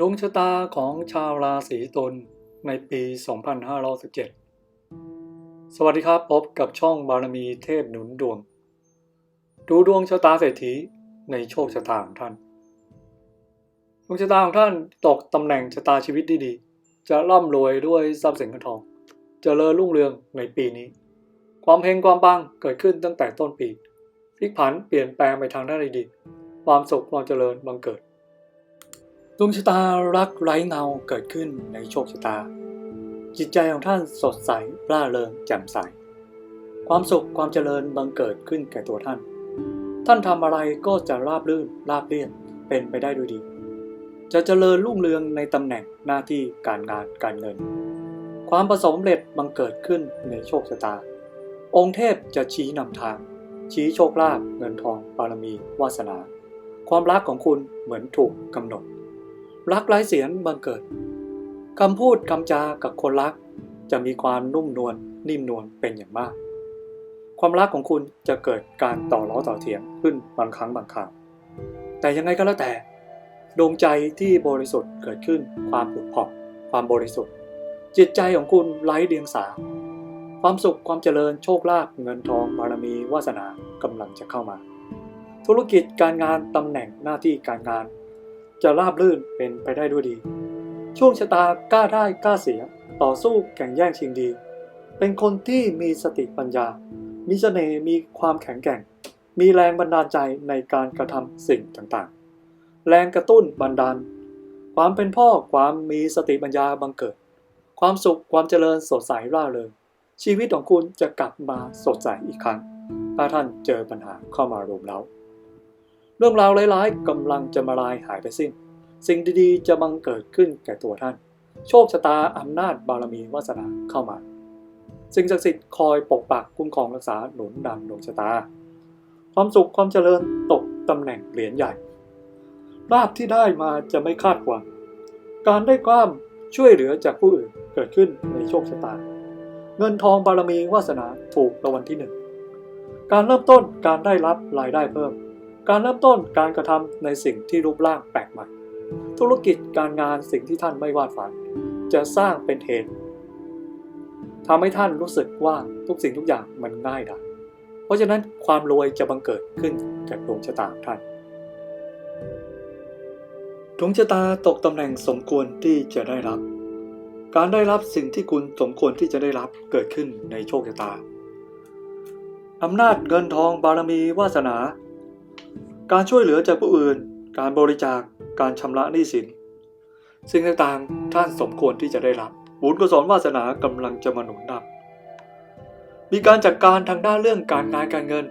ดวงชะตาของชาวราศีตุลในปี 2517 สวัสดีครับพบกับช่องบารมีเทพหนุนดวง ดูดวงชะตาเศรษฐีในโชคชะตาของท่าน ดวงชะตาของท่านตกตำแหน่งชะตาชีวิตดีๆ จะร่ำรวยด้วยทรัพย์สินเงินทองเจริญรุ่งเรืองในปีนี้ ความเฮงความปังเกิดขึ้นตั้งแต่ต้นปีพลิกผันเปลี่ยนแปลงไปทางด้านดีๆ ความสุขความเจริญบังเกิด ดวงชะตารักไร้เงาเกิดขึ้นในโชคชะตา จิตใจของท่านสดใสร่าเริงแจ่มใส ความสุขความเจริญบังเกิดขึ้นแก่ตัวท่าน ท่านทำอะไรก็จะราบรื่นราบเรียบเป็นไปได้ด้วยดี จะเจริญรุ่งเรืองในตำแหน่งหน้าที่การงานการเงิน ความประสบความเร็จบังเกิดขึ้นในโชคชะตา องค์เทพจะชี้นำทาง ชี้โชคลาภเงินทองบารมีวาสนา ความรักของคุณเหมือนถูกกำหนด รักไร้เสียงบังเกิดคำพูดคำจากับคนรัก จะมีความนุ่มนวลนิ่มนวลเป็นอย่างมาก ความรักของคุณจะเกิดการต่อล้อต่อเถียงขึ้นบางครั้งบางคราวแต่ยังไงก็แล้วแต่ดวงใจที่บริสุทธิ์เกิดขึ้น ความผุดผ่องความบริสุทธิ์ จิตใจของคุณไร้เดียงสา ความสุขความเจริญโชคลาภเงินทองบารมีวาสนากำลังจะเข้ามา ธุรกิจการงานตำแหน่งหน้าที่การงาน จะราบรื่นเป็นไปได้ด้วยดี ช่วงชะตากล้าได้กล้าเสีย ต่อสู้แข่งแย่งชิงดี เป็นคนที่มีสติปัญญา มีเสน่ห์มีความแข็งแกร่ง มีแรงบันดาลใจในการกระทำสิ่งต่างๆ แรงกระตุ้นบันดาล ความเป็นพ่อความมีสติปัญญาบังเกิด ความสุขความเจริญสดใสร่าเริงชีวิตของคุณจะกลับมาสดใสอีกครั้ง ถ้าท่านเจอปัญหาเข้ามารุมเร้า เรื่องราวร้ายๆกำลังจะมาลายหายไปสิ้น สิ่งดีๆ จะบังเกิดขึ้นแก่ตัวท่าน โชคชะตาอำนาจบารมีวาสนาเข้ามา สิ่งศักดิ์สิทธิ์คอยปกปักคุ้มครองรักษาหนุนดันดวงชะตา ความสุขความเจริญตกตำแหน่งเหรียญใหญ่ลาภที่ได้มาจะไม่คาดหวัง การได้ความช่วยเหลือจากผู้อื่นเกิดขึ้นในโชคชะตา เงินทองบารมีวาสนาถูกรางวัลที่หนึ่ง การเริ่มต้นการได้รับรายได้เพิ่ม การเริ่มต้นการกระทำในสิ่งที่รูปร่างแปลกใหม่ ธุรกิจการงานสิ่งที่ท่านไม่วาดฝัน จะสร้างเป็นเหตุทำให้ท่านรู้สึกว่าทุกสิ่งทุกอย่างมันง่ายดายเพราะฉะนั้นความรวยจะบังเกิดขึ้นกับดวงชะตาท่านดวงชะตาตกตำแหน่งสมควรที่จะได้รับ การได้รับสิ่งที่คุณสมควรที่จะได้รับเกิดขึ้นในโชคชะตาอำนาจเงินทองบารมีวาสนา การช่วยเหลือจากผู้อื่น การบริจาค การชำระหนี้สิน สิ่งต่างๆ ท่านสมควรที่จะได้รับ บุญกุศลวาสนากำลังจะมาหนุนนำมีการจัดการทางด้านเรื่องการงานการเงิน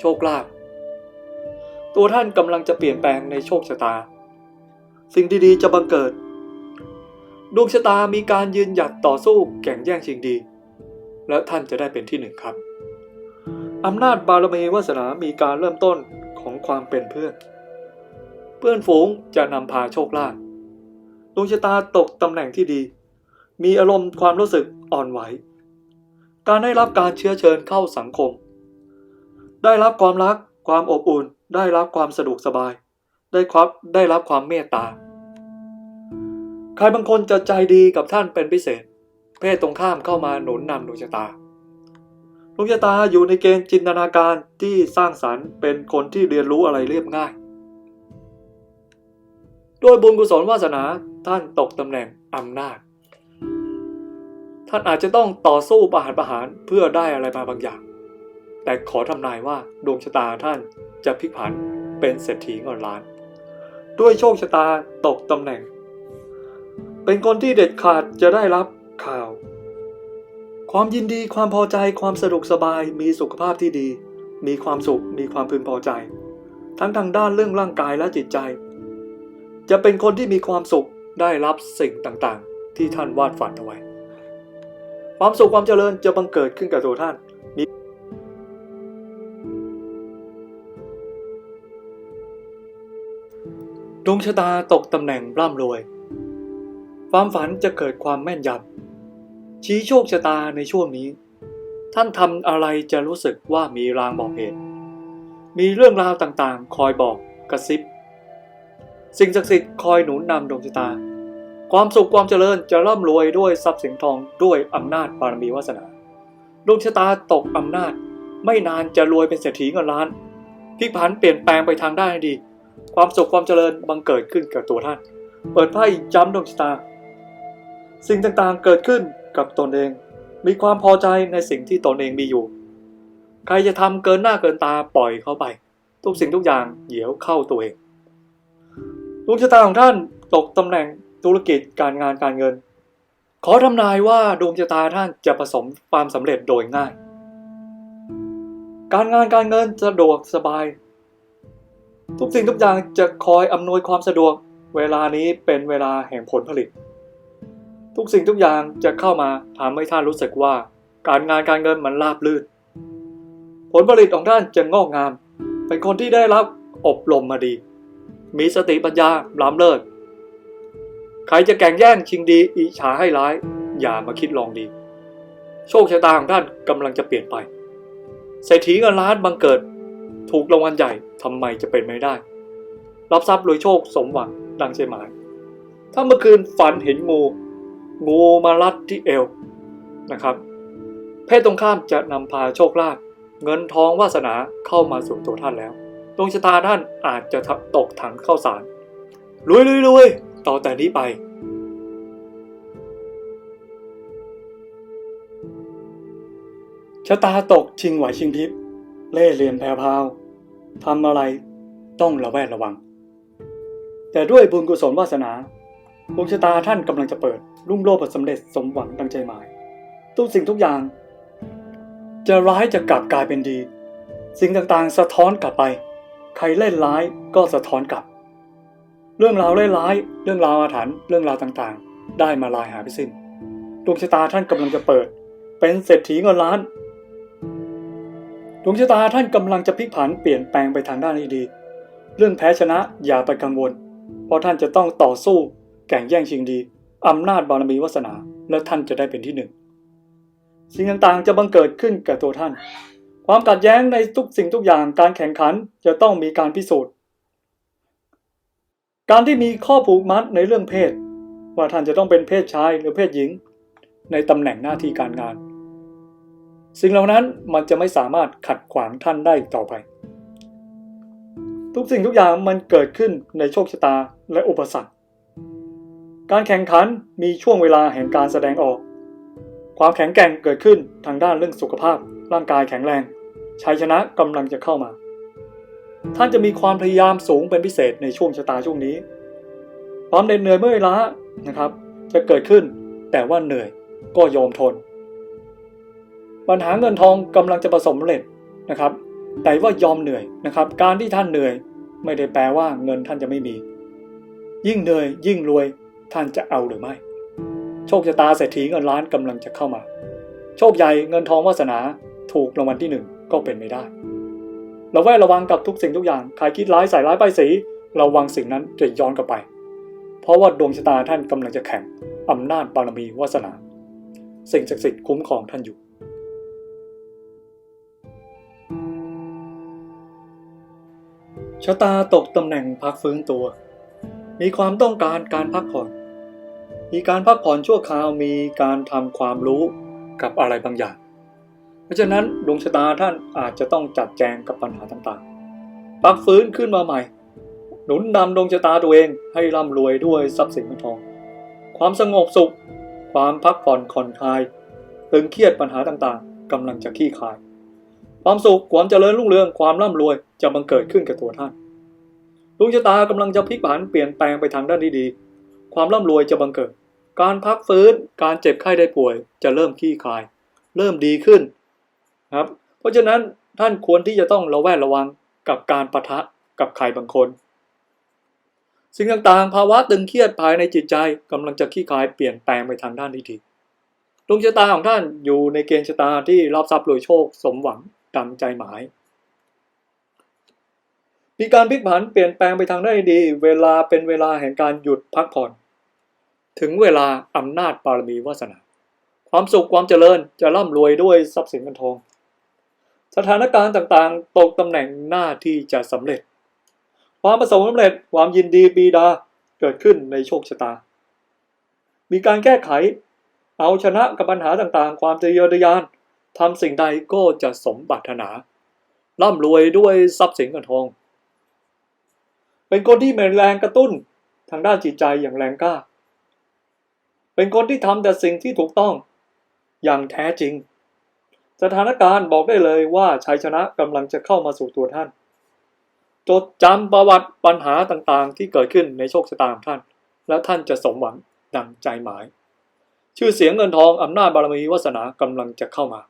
โชคลาภ ตัวท่านกำลังจะเปลี่ยนแปลงในโชคชะตา สิ่งดีๆจะบังเกิด ดวงชะตามีการยืนหยัดต่อสู้แข่งแย่งชิงดี และท่านจะได้เป็นที่หนึ่งครับอำนาจบารมีวาสนามีการเริ่มต้น ของความเป็นเพื่อน เพื่อนฝูงจะนำพาโชคลาภดวงชะตาตกตำแหน่งที่ดี มีอารมณ์ความรู้สึกอ่อนไหว การได้รับการเชื้อเชิญเข้าสังคม ได้รับความรัก ความอบอุ่น ได้รับความสะดวกสบาย ได้ครับได้รับความเมตตา ใครบางคนจะใจดีกับท่านเป็นพิเศษ เพศตรงข้ามเข้ามาหนุนนำดวงชะตา ดวงชะตาอยู่ในเกณฑ์จินตนาการที่สร้างสรรค์เป็นคนที่เรียนรู้อะไรเรียบง่าย ด้วยบุญกุศลวาสนาท่านตกตำแหน่งอำนาจ ท่านอาจจะต้องต่อสู้ประหารประหารเพื่อได้อะไรมาบางอย่าง แต่ขอทำนายว่าดวงชะตาท่านจะพลิกผันเป็นเศรษฐีเงินล้าน ด้วยโชคชะตาตกตำแหน่ง เป็นคนที่เด็ดขาดจะได้รับ ความยินดีความพอใจความสะดวกสบาย มีสุขภาพที่ดี มีความสุข มีความพึงพอใจ ทั้งทางด้านเรื่องร่างกายและจิตใจ จะเป็นคนที่มีความสุขได้รับสิ่งต่างๆ ที่ท่านวาดฝันเอาไว้ ความสุขความเจริญจะบังเกิดขึ้นกับตัวท่านมีดวงชะตาตกตำแหน่งร่ำรวย ความฝันจะเกิดความแม่นยำ ชี้โชคชะตาในช่วงนี้ ท่านทำอะไรจะรู้สึกว่ามีรางบอกเหตุ มีเรื่องราวต่างๆ คอยบอกกระซิบ สิ่งศักดิ์สิทธิ์คอยหนุนนำดวงชะตา ความสุขความเจริญจะร่ำรวยด้วยทรัพย์สินทองด้วยอำนาจบารมีวาสนาดวงชะตาตกอำนาจ ไม่นานจะรวยเป็นเศรษฐีเงินล้านพลิกผันเปลี่ยนแปลงไปทางด้านดี ความสุขความเจริญบังเกิดขึ้นกับตัวท่าน เปิดไพ่ย้ำดวงชะตา สิ่งต่างๆเกิดขึ้น กับตนเอง มีความพอใจในสิ่งที่ตนเองมีอยู่ ใครจะทำเกินหน้าเกินตาปล่อยเข้าไป ทุกสิ่งทุกอย่างเหยียวเข้าตัวเองดวงชะตาของท่านตกตำแหน่งธุรกิจการงานการเงิน ขอทำนายว่าดวงชะตาท่านจะประสมความสำเร็จโดยง่าย การงานการเงินสะดวกสบาย ทุกสิ่งทุกอย่างจะคอยอำนวยความสะดวก เวลานี้เป็นเวลาแห่งผลผลิต ทุกสิ่งทุกอย่างจะเข้ามาทำให้ท่านรู้สึกว่า การงานการเงินมันราบรื่น ผลผลิตของท่านจะงอกงาม เป็นคนที่ได้รับอบรมมาดี มีสติปัญญาล้ำเลิศใครจะแข่งแย่งชิงดีอิจฉาให้ร้าย อย่ามาคิดลองดี โชคชะตาของท่านกำลังจะเปลี่ยนไปเศรษฐีเงินล้านบังเกิด ถูกรางวัลใหญ่ทำไมจะเป็นไม่ได้ รับทรัพย์รวยโชคสมหวังดังใจหมาย ถ้าเมื่อคืนฝันเห็นงู งูมารัดที่เอวนะครับ เพศตรงข้ามจะนำพาโชคลาภเงินทองวาสนาเข้ามาสู่ตัวท่านแล้วดวงชะตาท่านอาจจะตกถังเข้าสารรวยรวยรวยต่อแต่นี้ไป ชะตาตกชิงไหวชิงพริบเล่เหลี่ยมแผ่พราวทำอะไรต้องระแวดระวัง แต่ด้วยบุญกุศลวาสนา ดวงชะตาท่านกำลังจะเปิดรุ่งโรจน์สำเร็จสมหวังดังใจหมายทุกสิ่งทุกอย่าง จะร้ายจะกลับกลายเป็นดี สิ่งต่างๆ สะท้อนกลับไป ใครเล่นร้ายก็สะท้อนกลับ เรื่องราวเล่นร้าย เรื่องราวอาถรรพ์เรื่องราวต่างๆ ได้มาลายหายไปสิ้นดวงชะตาท่านกำลังจะเปิด เป็นเศรษฐีเงินล้านดวงชะตาท่านกำลังจะพลิกผันเปลี่ยนแปลงไปทางด้านที่ดี เรื่องแพ้ชนะอย่าไปกังวล เพราะท่านจะต้องต่อสู้ แข่งแย่งชิงดีอำนาจบารมีวาสนา และท่านจะได้เป็นที่หนึ่ง สิ่งต่างๆจะบังเกิดขึ้นกับตัวท่าน ความขัดแย้งในทุกสิ่งทุกอย่างการแข่งขันจะต้องมีการพิสูจน์ การที่มีข้อผูกมัดในเรื่องเพศ ว่าท่านจะต้องเป็นเพศชายหรือเพศหญิง ในตำแหน่งหน้าที่การงาน สิ่งเหล่านั้นมันจะไม่สามารถขัดขวางท่านได้ต่อไป ทุกสิ่งทุกอย่างมันเกิดขึ้นในโชคชะตาและอุปสรรค การแข่งขันมีช่วงเวลาแห่งการแสดงออก ความแข็งแกร่งเกิดขึ้นทางด้านเรื่องสุขภาพ ร่างกายแข็งแรง ชัยชนะกำลังจะเข้ามา ท่านจะมีความพยายามสูงเป็นพิเศษในช่วงชะตาช่วงนี้ ความเหน็ดเหนื่อยเมื่อยล้านะครับ จะเกิดขึ้น แต่ว่าเหนื่อยก็ยอมทน ปัญหาเงินทองกำลังจะประสบเร็จนะครับ แต่ว่ายอมเหนื่อยนะครับ การที่ท่านเหนื่อย ไม่ได้แปลว่าเงินท่านจะไม่มี ยิ่งเหนื่อยยิ่งรวย ท่านจะเอาหรือไม่ โชคชะตาเศรษฐีเงินล้านกำลังจะเข้ามา โชคใหญ่เงินทองวาสนาถูกรางวัลที่หนึ่งก็เป็นไม่ได้เราแวดระวังกับทุกสิ่งทุกอย่างใครคิดร้ายใส่ร้ายป้ายสีระวังสิ่งนั้นจะย้อนกลับไป เพราะว่าดวงชะตาท่านกำลังจะแข่งอำนาจบารมีวาสนา สิ่งศักดิ์สิทธิ์คุ้มครองท่านอยู่ชะตาตกตำแหน่งพักฟื้นตัว มีความต้องการการพักผ่อน มีการพักผ่อนชั่วคราวมีการทำความรู้กับอะไรบางอย่าง เพราะฉะนั้นดวงชะตาท่านอาจจะต้องจัดแจงกับปัญหาต่างๆพักฟื้นขึ้นมาใหม่ หนุนนำดวงชะตาตัวเองให้ร่ำรวยด้วยทรัพย์สินเงินทอง ความสงบสุข ความพักผ่อนผ่อนคลายตึงเครียดปัญหาต่างๆกำลังจะคลี่คลาย ความสุขความเจริญรุ่งเรืองความร่ำรวยจะบังเกิดขึ้นกับตัวท่านดวงชะตากำลังจะพลิกผันเปลี่ยนแปลงไปทางด้านที่ดีความร่ำรวยจะบังเกิด การพักฟื้นการเจ็บไข้ได้ป่วย จะเริ่มคลี่คาย เริ่มดีขึ้นครับ เพราะฉะนั้นท่านควรที่จะต้องระแวดระวังกับการปะทะกับใครบางคน สิ่งต่างๆ ภาวะตึงเครียดภายในจิตใจกำลังจะคลี่คายเปลี่ยนแปลงไปทางด้านที่ดีดวงชะตาของท่านอยู่ในเกณฑ์ชะตาที่รับทรัพย์รวยโชคสมหวังดังใจหมาย มีการพลิกผันเปลี่ยนแปลงไปทางด้านดี เวลาเป็นเวลาแห่งการหยุดพักผ่อน ถึงเวลาอำนาจบารมีวาสนา ความสุขความเจริญจะร่ำรวยด้วยทรัพย์สินเงินทอง สถานการณ์ต่างๆ ตกตำแหน่งหน้าที่จะสำเร็จ ความประสบความสำเร็จความยินดีปีดาเกิดขึ้นในโชคชะตา มีการแก้ไข เอาชนะกับปัญหาต่างๆ ความทะเยอทะยานทำสิ่งใดก็จะสมปรารถนาร่ำรวยด้วยทรัพย์สินเงินทอง เป็นคนที่มีแรงกระตุ้นทางด้านจิตใจอย่างแรงกล้า เป็นคนที่ทำแต่สิ่งที่ถูกต้องอย่างแท้จริง สถานการณ์บอกได้เลยว่าชัยชนะกำลังจะเข้ามาสู่ตัวท่าน จดจำประวัติปัญหาต่างๆ ที่เกิดขึ้นในโชคชะตาของท่าน แล้วท่านจะสมหวังดังใจหมาย ชื่อเสียงเงินทองอำนาจบารมีวาสนากำลังจะเข้ามา